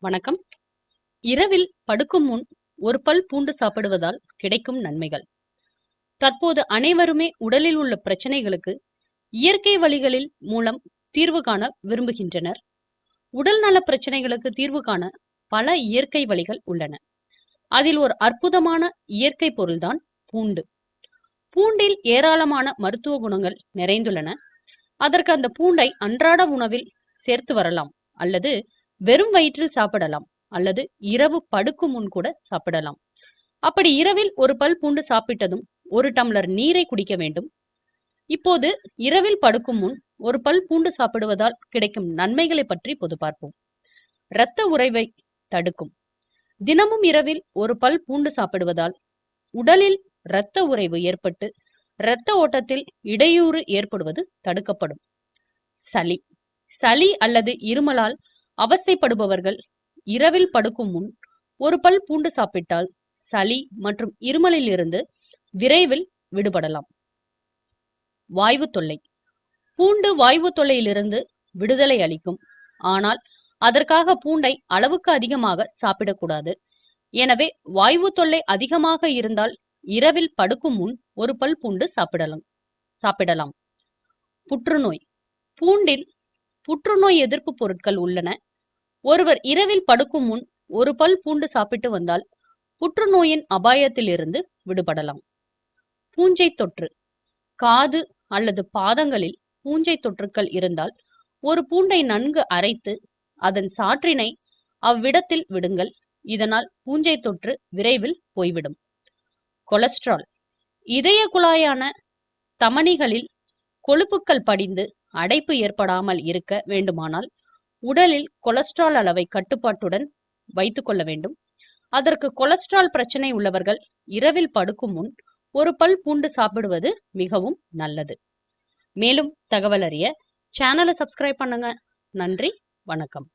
வணக்கம். இரவில் படுக்கும் முன் ஒரு பல் பூண்டு சாப்பிடுவதால் கிடைக்கும் நன்மைகள். தற்போது அனைவருமே உடலில் உள்ள பிரச்சனைகளுக்கு இயற்கை வழிகளில் மூலம் தீர்வு காண விரும்புகின்றனர். உடல் நல பிரச்சனைகளுக்கு தீர்வு காண பல இயற்கை வழிகள் உள்ளன. அதில் ஒரு அற்புதமான இயற்கை பொருள்தான் பூண்டு. பூண்டில் ஏராளமான மருத்துவ குணங்கள் நிறைந்துள்ளன. அதற்கு அந்த பூண்டை அன்றாட உணவில் சேர்த்து வரலாம் அல்லது வெறும் வயிற்றில் சாப்பிடலாம். அல்லது இரவு படுக்கும் முன் கூட சாப்பிடலாம். அப்படி இரவில் ஒரு பல் பூண்டு சாப்பிட்டதும் ஒரு டம்ளர் நீரை குடிக்க வேண்டும். இப்போது இரவில் படுக்கும் முன் ஒரு பல் பூண்டு சாப்பிடுவதால் கிடைக்கும் நன்மைகளை பற்றி பொது பார்ப்போம். இரத்த உறைவை தடுக்கும். தினமும் இரவில் ஒரு பல் பூண்டு சாப்பிடுவதால் உடலில் இரத்த உறைவு ஏற்பட்டு இரத்த ஓட்டத்தில் இடையூறு ஏற்படுவது தடுக்கப்படும். சளி. சளி அல்லது இருமலால் அவஸ்தைப்படுபவர்கள் இரவில் படுக்கும் முன் ஒரு பல் பூண்டு சாப்பிட்டால் சளி மற்றும் இருமலில் இருந்து விரைவில் விடுபடலாம். வாய்வு தொல்லை. பூண்டு வாய்வு தொல்லையிலிருந்து விடுதலை அளிக்கும். ஆனால் அதற்காக பூண்டை அளவுக்கு அதிகமாக சாப்பிடக்கூடாது. எனவே வாய்வு தொல்லை அதிகமாக இருந்தால் இரவில் படுக்கும் முன் ஒரு பல் பூண்டு சாப்பிடலாம். சாப்பிடலாம். புற்றுநோய். பூண்டில் புற்றுநோய் எதிர்ப்பு பொருட்கள் உள்ளன. ஒருவர் இரவில் படுக்கும் முன் ஒரு பல் பூண்டு சாப்பிட்டு வந்தால் புற்றுநோயின் அபாயத்திலிருந்து விடுபடலாம். பூஞ்சை தொற்று. காது அல்லது பாதங்களில் பூஞ்சை தொற்றுக்கள் இருந்தால் ஒரு பூண்டை நன்கு அரைத்து அதன் சாற்றினை அவ்விடத்தில் விடுங்கள். இதனால் பூஞ்சை தொற்று விரைவில் போய்விடும். கொலஸ்ட்ரால். இதய குழாயான தமனிகளில் கொழுப்புக்கள் படிந்து அடைப்பு ஏற்படாமல் இருக்க வேண்டுமானால் உடலில் கொலஸ்ட்ரால் அளவை கட்டுப்பாட்டுடன் வைத்துக் கொள்ள வேண்டும். அதற்கு கொலஸ்ட்ரால் பிரச்சனை உள்ளவர்கள் இரவில் படுக்கும் முன் ஒரு பல் பூண்டு சாப்பிடுவது மிகவும் நல்லது. மேலும் தகவல் அறிய சேனலை சப்ஸ்கிரைப் பண்ணுங்க. நன்றி வணக்கம்.